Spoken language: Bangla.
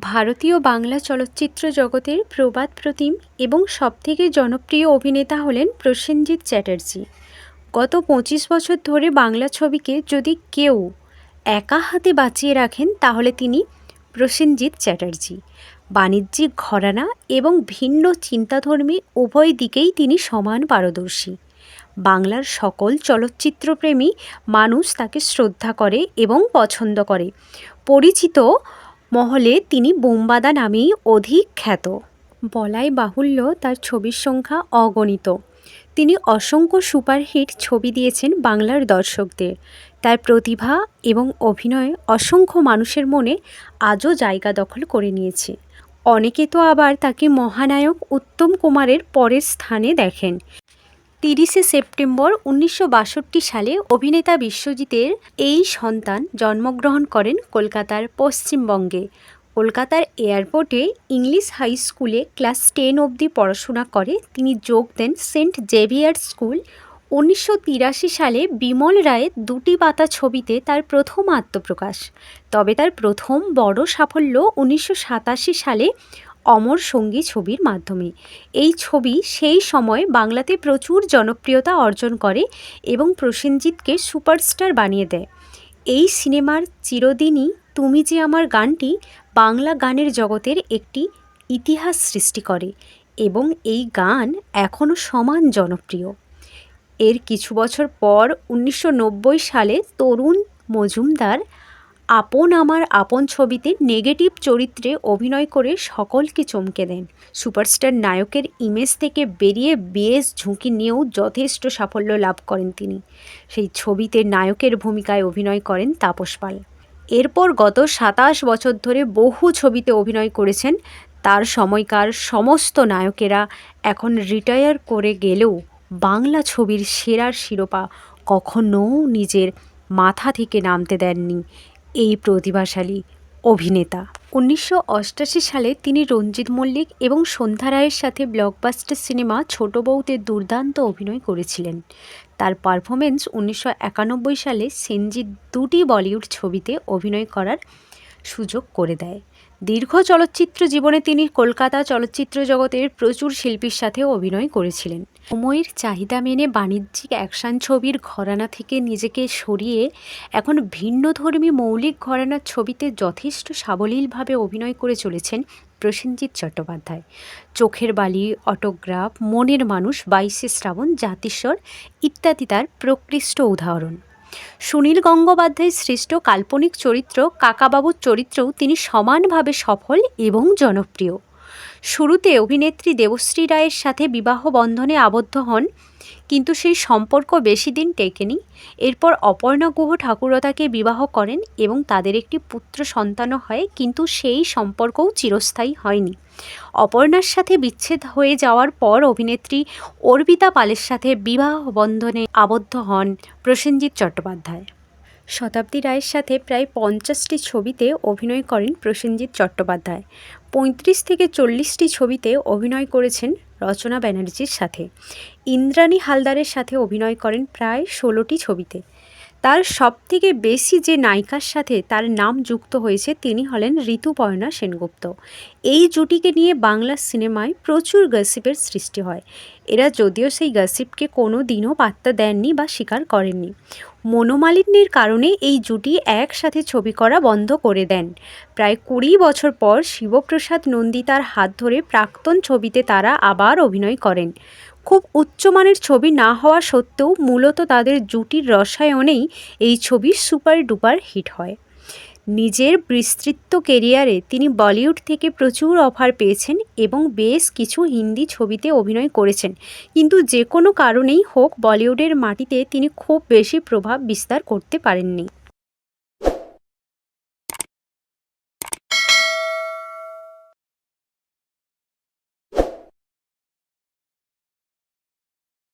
ভারতীয় বাংলা চলচ্চিত্র জগতের প্রবাদ প্রতিম এবং সবথেকে জনপ্রিয় অভিনেতা হলেন প্রসেনজিৎ চ্যাটার্জি। গত পঁচিশ বছর ধরে বাংলা ছবিকে যদি কেউ একা হাতে বাঁচিয়ে রাখেন, তাহলে তিনি প্রসেনজিৎ চ্যাটার্জি। বাণিজ্যিক ঘরানা এবং ভিন্ন চিন্তাধর্মী উভয় দিকেই তিনি সমান পারদর্শী। বাংলার সকল চলচ্চিত্রপ্রেমী মানুষ তাকে শ্রদ্ধা করে এবং পছন্দ করে। পরিচিত মহলে তিনি বোমবাদা নামেই অধিক খ্যাত। বলাই বাহুল্য তার ছবির সংখ্যা অগণিত। তিনি অসংখ্য সুপারহিট ছবি দিয়েছেন বাংলার দর্শকদের। তার প্রতিভা এবং অভিনয় অসংখ্য মানুষের মনে আজও জায়গা দখল করে নিয়েছে। অনেকে তো আবার তাকে মহানায়ক উত্তম কুমারের পরের স্থানে দেখেন। তিরিশে সেপ্টেম্বর উনিশশো বাষট্টি সালে অভিনেতা বিশ্বজিতের এই সন্তান জন্মগ্রহণ করেন কলকাতার পশ্চিমবঙ্গে। কলকাতার এয়ারপোর্টে ইংলিশ হাই স্কুলে ক্লাস টেন অবধি পড়াশোনা করে। তিনি যোগ দেন সেন্ট জেভিয়ার স্কুল। উনিশশো তিরাশি সালে বিমল রায়ের দুটি পাতা ছবিতে তার প্রথম আত্মপ্রকাশ। তবে তার প্রথম বড় সাফল্য উনিশশো সাতাশি সালে অমর সঙ্গী ছবির মাধ্যমে। এই ছবি সেই সময় বাংলাতে প্রচুর জনপ্রিয়তা অর্জন করে এবং প্রসেনজিৎকে সুপারস্টার বানিয়ে দেয়। এই সিনেমার চিরদিনই তুমি যে আমার গানটি বাংলা গানের জগতের একটি ইতিহাস সৃষ্টি করে এবং এই গান এখনও সমান জনপ্রিয়। এর কিছু বছর পর উনিশশো নব্বই সালে তরুণ মজুমদার আপন আমার আপন ছবিতে নেগেটিভ চরিত্রে অভিনয় করে সকলকে চমকে দেন। সুপারস্টার নায়কের ইমেজ থেকে বেরিয়ে বেশ ঝুঁকি নিয়েও যথেষ্ট সাফল্য লাভ করেন তিনি। সেই ছবিতে নায়কের ভূমিকায় অভিনয় করেন তাপস পাল। এরপর গত সাতাশ বছর ধরে বহু ছবিতে অভিনয় করেছেন। তার সময়কার সমস্ত নায়কেরা এখন রিটায়ার করে গেলেও বাংলা ছবির সেরার শিরোপা কখনও নিজের মাথা থেকে নামতে দেননি। এই প্রতিভাশালী অভিনেতা। উনিশশো সালে তিনি রঞ্জিত মল্লিক এবং সন্ধ্যা রায়ের সাথে ব্লকবাস্টার সিনেমা ছোট বউতে দুর্দান্ত অভিনয় করেছিলেন। তার পারফরমেন্স উনিশশো একানব্বই সালে সেনজিৎ দুটি বলিউড ছবিতে অভিনয় করার সুযোগ করে দেয়। দীর্ঘ চলচ্চিত্র জীবনে তিনি কলকাতা চলচ্চিত্র জগতের প্রচুর শিল্পীর সাথে অভিনয় করেছিলেন। সময়ের চাহিদা মেনে বাণিজ্যিক অ্যাকশান ছবির ঘরানা থেকে নিজেকে সরিয়ে এখন ভিন্নধর্মী মৌলিক ঘরানার ছবিতে যথেষ্ট সাবলীলভাবে অভিনয় করে চলেছেন প্রসেনজিৎ চট্টোপাধ্যায়। চোখের বালি, অটোগ্রাফ, মনের মানুষ, বাইশে শ্রাবণ, জাতিস্বর ইত্যাদি তার প্রকৃষ্ট উদাহরণ। সুনীল গঙ্গোপাধ্যায় সৃষ্ট কাল্পনিক চরিত্র কাকাবাবুর চরিত্রেও তিনি সমানভাবে সফল এবং জনপ্রিয়। শুরুতে অভিনেত্রী দেবশ্রী রায়ের সাথে বিবাহ বন্ধনে আবদ্ধ হন কিন্তু সেই সম্পর্ক বেশি দিন টেকেনি। এরপর অপর্ণা গুহ ঠাকুরতাকে বিবাহ করেন এবং তাদের একটি পুত্র সন্তানও হয়, কিন্তু সেই সম্পর্কও চিরস্থায়ী হয়নি। অপর্ণার সাথে বিচ্ছেদ হয়ে যাওয়ার পর অভিনেত্রী অর্পিতা পালের সাথে বিবাহ বন্ধনে আবদ্ধ হন প্রসেনজিৎ চট্টোপাধ্যায়। শতাব্দী রায়ের সাথে প্রায় পঞ্চাশটি ছবিতে অভিনয় করেন প্রসেনজিৎ চট্টোপাধ্যায়। পঁয়ত্রিশ থেকে চল্লিশটি ছবিতে অভিনয় করেছেন রচনা ব্যানার্জির সাথে। ইন্দ্রাণী হালদারের সাথে অভিনয় করেন প্রায় ষোলোটি ছবিতে। তার সবথেকে বেশি যে নায়িকার সাথে তার নাম যুক্ত হয়েছে তিনি হলেন ঋতুপর্ণা সেনগুপ্ত। এই জুটিকে নিয়ে বাংলা সিনেমায় প্রচুর গসিপের সৃষ্টি হয়। এরা যদিও সেই গসিপকে কোনো দিনও পাত্তা দেননি বা স্বীকার করেননি। মনোমালিন্যের কারণে এই জুটি একসাথে ছবি করা বন্ধ করে দেন। প্রায় কুড়ি বছর পর শিবপ্রসাদ নন্দী তার হাত ধরে প্রাক্তন ছবিতে তারা আবার অভিনয় করেন। খুব উচ্চমানের ছবি না হওয়া সত্ত্বেও মূলত তাদের জুটির রসায়নেই এই ছবি সুপার ডুপার হিট হয়। নিজের বিস্তৃত কেরিয়ারে তিনি বলিউড থেকে প্রচুর অফার পেয়েছেন এবং বেশ কিছু হিন্দি ছবিতে অভিনয় করেছেন। কিন্তু যে কোনো কারণেই হোক বলিউডের মাটিতে তিনি খুব বেশি প্রভাব বিস্তার করতে পারেননি।